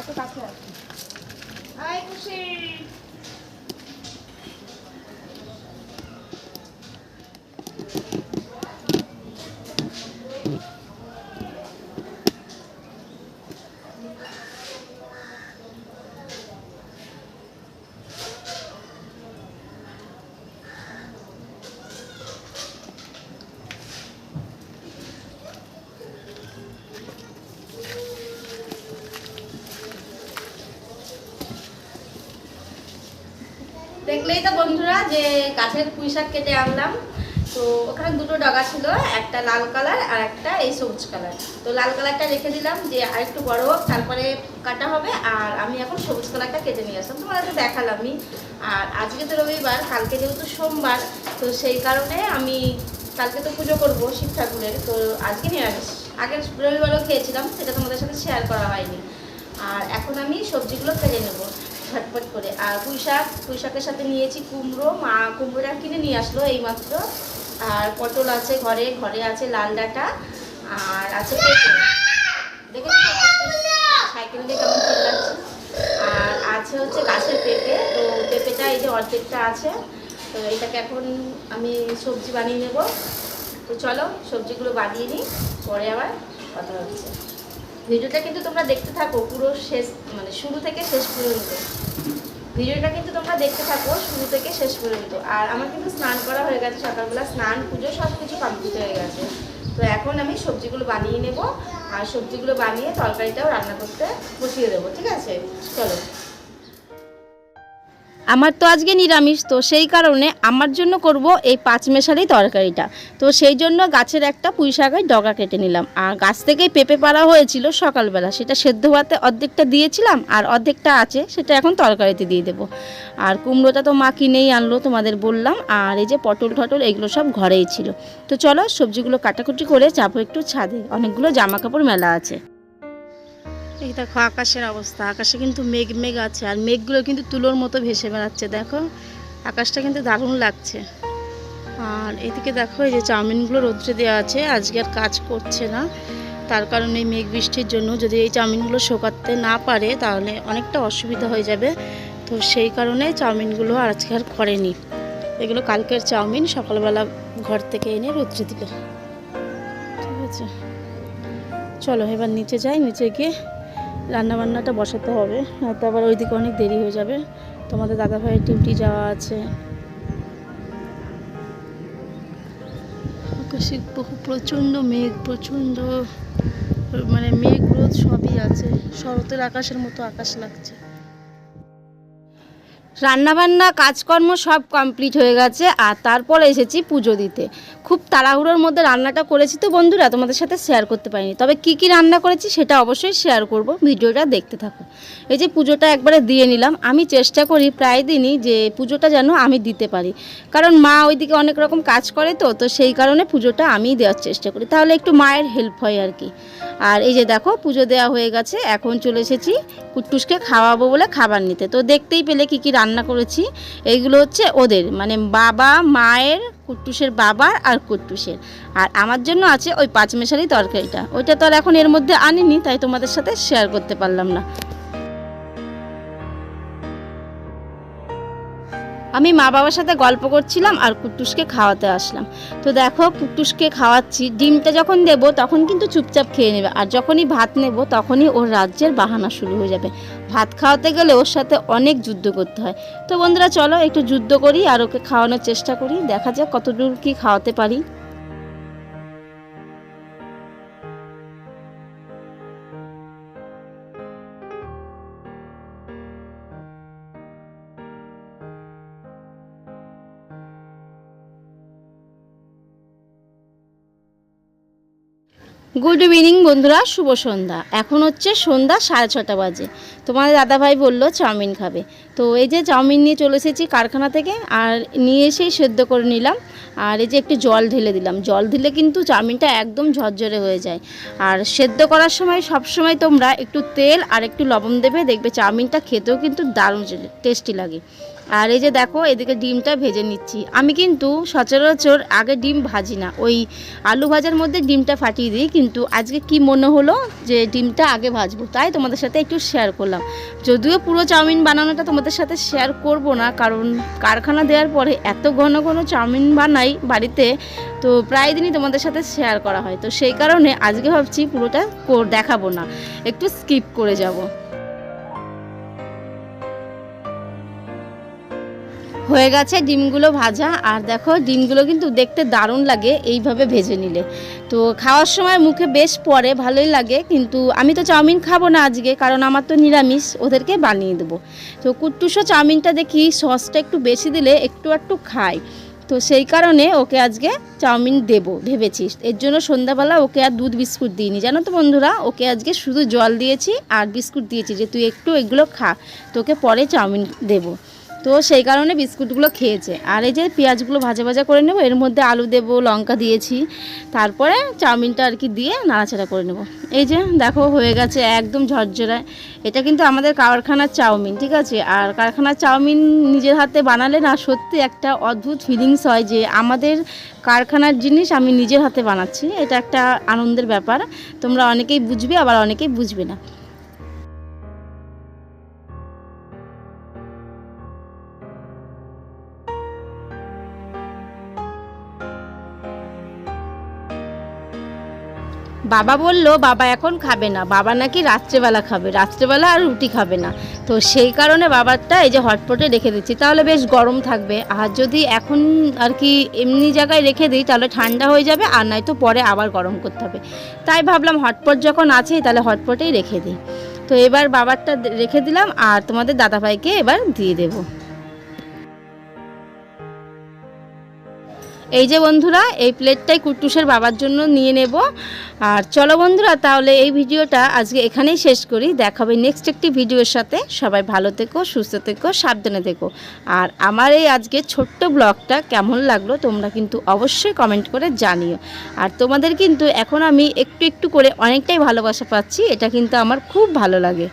এত কাছে আছে। আয় খুশি। দেখলেই তো বন্ধুরা যে গাছের পুঁই শাক কেটে আনলাম। তো ওখানে দুটো ডগা ছিল, একটা লাল কালার আর একটা এই সবুজ কালার। তো লাল কালারটা রেখে দিলাম যে আর একটু বড় হোক, তারপরে কাটা হবে। আর আমি এখন সবুজ কালারটা কেটে নিয়ে আসলাম। তোমাদের দেখালামই। আর আজকে তো রবিবার, কালকে যেহেতু সোমবার, তো সেই কারণে আমি কালকে তো পুজো করব শিব ঠাকুরের। তো আজকে নিয়ে নিরামিষ আগের রবিবারও খেয়েছিলাম, সেটা তোমাদের সাথে শেয়ার করা হয়নি। আর এখন আমি সবজিগুলো কেটে নেব। ঝটপট করে। আর পুঁই শাক পুঁই শাকের সাথে নিয়েছি কুমড়ো। মা কুমড়োটা কিনে নিয়ে আসলো এইমাত্র। আর পটল আছে ঘরে ঘরে আছে লাল ডাঁটা, আর আছে সাইকেল কেমন আর আছে হচ্ছে গাছের পেঁপে। তো পেঁপেটা এই যে অর্ধেকটা আছে, তো এটাকে এখন আমি সবজি বানিয়ে নেব। তো চলো সবজিগুলো বানিয়ে নিই, পরে আবার কথা হচ্ছে। ভিডিওটা কিন্তু তোমরা দেখতে থাকো পুরো শেষ মানে শুরু থেকে শেষ পর্যন্ত। ভিডিওটা কিন্তু তোমরা দেখতে থাকো শুরু থেকে শেষ পর্যন্ত। আর আমার কিন্তু স্নান করা হয়ে গেছে সকালবেলা, স্নান, পুজো সব কিছু কমপ্লিট হয়ে গেছে। তো এখন আমি সবজিগুলো বানিয়ে নেব, আর সবজিগুলো বানিয়ে তরকারিটাও রান্না করতে বসিয়ে দেবো, ঠিক আছে? চলো। আমার তো আজকে নিরামিষ, তো সেই কারণে আমার জন্য করব এই পাঁচমেশালি তরকারিটা। তো সেই জন্য গাছের একটা পুঁই শাকের ডগা কেটে নিলাম। আর গাছ থেকেই পেঁপে পাড়া হয়েছিল সকালবেলা। সেটা সেদ্ধ হওয়াতে অর্ধেকটা দিয়েছিলাম আর অর্ধেকটা আছে, সেটা এখন তরকারিতে দিয়ে দেবো। আর কুমড়োটা তো মা কিনেই আনলো, তোমাদের বললাম। আর এই যে পটল টটল, এগুলো সব ঘরেই ছিল। তো চলো সবজিগুলো কাটাকুটি করে যাব একটু ছাদে। অনেকগুলো জামা কাপড় মেলা আছে। এই দেখো আকাশের অবস্থা, আকাশে কিন্তু মেঘ মেঘ আছে আর মেঘগুলো কিন্তু তুলোর মতো ভেসে বেড়াচ্ছে, দেখো। আকাশটা কিন্তু দারুণ লাগছে। আর এদিকে দেখো, এই যে চাউমিনগুলো রোদ্রে দেওয়া আছে, আজকে আর কাজ করছে না। তার কারণে এই মেঘ বৃষ্টির জন্য যদি এই চাউমিনগুলো শোকাতে না পারে, তাহলে অনেকটা অসুবিধা হয়ে যাবে। তো সেই কারণে চাউমিনগুলো আর আজকে আর করেনি। এগুলো কালকের চাউমিন, সকালবেলা ঘর থেকে এনে রোদ্রে দিল ঠিক আছে। চলো এবার নিচে যাই, নিচে গিয়ে রান্না বান্নাটা বসাতে হবে আবার ওইদিকে অনেক দেরি হয়ে যাবে। তোমাদের দাদা ভাইয়ের ডিউটি যাওয়া আছে। আকাশে প্রচণ্ড মেঘ, প্রচণ্ড মানে মেঘ রোদ সবই আছে। শরতের আকাশের মতো আকাশ লাগছে। রান্নাবান্না, কাজকর্ম সব কমপ্লিট হয়ে গেছে, আর তারপরে এসেছি পুজো দিতে। খুব তাড়াহুড়োর মধ্যে রান্নাটা করেছি তো বন্ধুরা, তোমাদের সাথে শেয়ার করতে পারিনি। তবে কি কি রান্না করেছি সেটা অবশ্যই শেয়ার করব, ভিডিওটা দেখতে থাকো। এই যে পুজোটা একবারে দিয়ে নিলাম। আমি চেষ্টা করি প্রায় দিনই যে পুজোটা যেন আমি দিতে পারি। কারণ মা ওইদিকে অনেক রকম কাজ করে তো তো সেই কারণে পুজোটা আমিই দেওয়ার চেষ্টা করি। তাহলে একটু মায়ের হেল্প হয় আর কি। আর এই যে দেখো, পুজো দেওয়া হয়ে গেছে। এখন চলে এসেছি কুট্টুসকে খাওয়াবো বলে খাবার নিতে। তো দেখতেই পেলে কি কি রান্না করেছি এইগুলো হচ্ছে ওদের মানে বাবা, মায়ের, কুট্টুসের বাবার আর কুট্টুসের। আর আমার জন্য আছে ওই পাঁচমেশালি তরকারিটা। ওইটা তো আর এখন এর মধ্যে আনিনি, তাই তোমাদের সাথে শেয়ার করতে পারলাম না। আমি মা বাবার সাথে গল্প করছিলাম আর কুটুসকে খাওয়াতে আসলাম। তো দেখো কুটুসকে খাওয়াচ্ছি। ডিমটা যখন দেব, তখন কিন্তু চুপচাপ খেয়ে নেবে। আর যখনই ভাত নেব, তখনই ওর রাজ্যের বাহানা শুরু হয়ে যাবে। ভাত খাওয়াতে গেলে ওর সাথে অনেক যুদ্ধ করতে হয়। তো বন্ধুরা, চলো একটু যুদ্ধ করি আর ওকে খাওয়ানোর চেষ্টা করি। দেখা যাক কতদূর কি খাওয়াতে পারি। গুড ইভিনিং বন্ধুরা, শুভ সন্ধ্যা। এখন হচ্ছে সন্ধ্যা সাড়ে ছটা বাজে। তোমাদের দাদাভাই বলল চাউমিন খাবে। তো এই যে চাউমিন নিয়ে চলে এসেছি কারখানা থেকে, আর নিয়ে এসেই সেদ্ধ করে নিলাম। আর এই যে একটু জল ঢেলে দিলাম। জল দিলে কিন্তু চাউমিনটা একদম ঝরঝরে হয়ে যায়। আর সেদ্ধ করার সময় সব সময় তোমরা একটু তেল আর একটু লবণ দেবে। দেখবে চাউমিনটা খেতেও কিন্তু দারুণ টেস্টি লাগে। আর এই যে দেখো, এদিকে ডিমটা ভেজে নিচ্ছি। আমি কিন্তু সচরাচর আগে ডিম ভাজি না। ওই আলু ভাজার মধ্যে ডিমটা ফাটিয়ে দিই, কিন্তু আজকে কি মনে হলো যে ডিমটা আগে ভাজবো? তাই তোমাদের সাথে একটু শেয়ার করলাম। যদিও পুরো চাউমিন বানানোটা তোমাদের সাথে শেয়ার করব না, কারণ কারখানা দেওয়ার পরে এত ঘন ঘন চাউমিন বানাই বাড়িতে, তো প্রায় দিনই তোমাদের সাথে শেয়ার করা হয়। তো সেই কারণে আজকে ভাবছি পুরোটা দেখাবো না। একটু স্কিপ করে যাব। হয়ে গেছে ডিমগুলো ভাজা। আর দেখো, ডিমগুলো কিন্তু দেখতে দারুণ লাগে এইভাবে ভেজে নিলে। তো খাওয়ার সময় মুখে বেশ পড়ে, ভালোই লাগে। কিন্তু আমি তো চাউমিন খাব না আজকে, কারণ আমার তো নিরামিষ, ওদেরকে বানিয়ে দেবো। তো কুট্টুসো চাউমিনটা দেখি সসটা একটু বেশি দিলে একটু একটু খায়। তো সেই কারণে ওকে আজকে চাউমিন দেবো, ভেবেছিস। এর জন্য সন্ধ্যাবেলা ওকে আর দুধ বিস্কুট দিইনি। জানো তো বন্ধুরা, ওকে আজকে শুধু জল দিয়েছি আর বিস্কুট দিয়েছি যে তুই একটু এগুলো খা, তোকে পরে চাউমিন দেবো। তো সেই কারণে বিস্কুটগুলো খেয়েছে। আর এই যে পেঁয়াজগুলো ভাজা ভাজা করে নেব, এর মধ্যে আলু দেবো, লঙ্কা দিয়েছি, তারপরে চাউমিনটা আর কি দিয়ে নাড়াচাড়া করে নেব। এই যে দেখো হয়ে গেছে একদম ঝরঝরায় এটা কিন্তু আমাদের কারখানার চাউমিন, ঠিক আছে? আর কারখানার চাউমিন নিজের হাতে বানালে না সত্যি একটা অদ্ভুত ফিলিংস হয় যে আমাদের কারখানার জিনিস আমি নিজের হাতে বানাচ্ছি। এটা একটা আনন্দের ব্যাপার। তোমরা অনেকেই বুঝবে, আবার অনেকেই বুঝবে না। বাবা বলল, বাবা এখন খাবে না। বাবা নাকি রাত্রেবেলা খাবে। রাত্রেবেলা আর রুটি খাবে না। তো সেই কারণে বাবারটা এই যে হটপটে রেখে দিচ্ছি। তাহলে বেশ গরম থাকবে। আর যদি এখন আর কি এমনি জায়গায় রেখে দিই, তাহলে ঠান্ডা হয়ে যাবে আর নয়তো পরে আবার গরম করতে হবে। তাই ভাবলাম হটপট যখন আছেই তাহলে হটপটেই রেখে দিই। তো এবার বাবারটা রেখে দিলাম আর তোমাদের দাদাভাইকে এবার দিয়ে দেবো। এই যে বন্ধুরা, এই প্লেটটাই কুট্টুসের বাবার জন্য নিয়ে নেব। আর চলো বন্ধুরা, তাহলে এই ভিডিওটা আজকে এখানেই শেষ করি। দেখা হবে নেক্সট একটি ভিডিওর সাথে। সবাই ভালো থেকো, সুস্থ থেকো, সাবধানে থেকো। আর আমার এই আজকে ছোট্ট ব্লগটা কেমন লাগল তোমরা কিন্তু অবশ্যই কমেন্ট করে জানিও। আর তোমাদের কিন্তু এখন আমি একটু একটু করে অনেকটাই ভালোবাসা পাচ্ছি, এটা কিন্তু আমার খুব ভালো লাগে।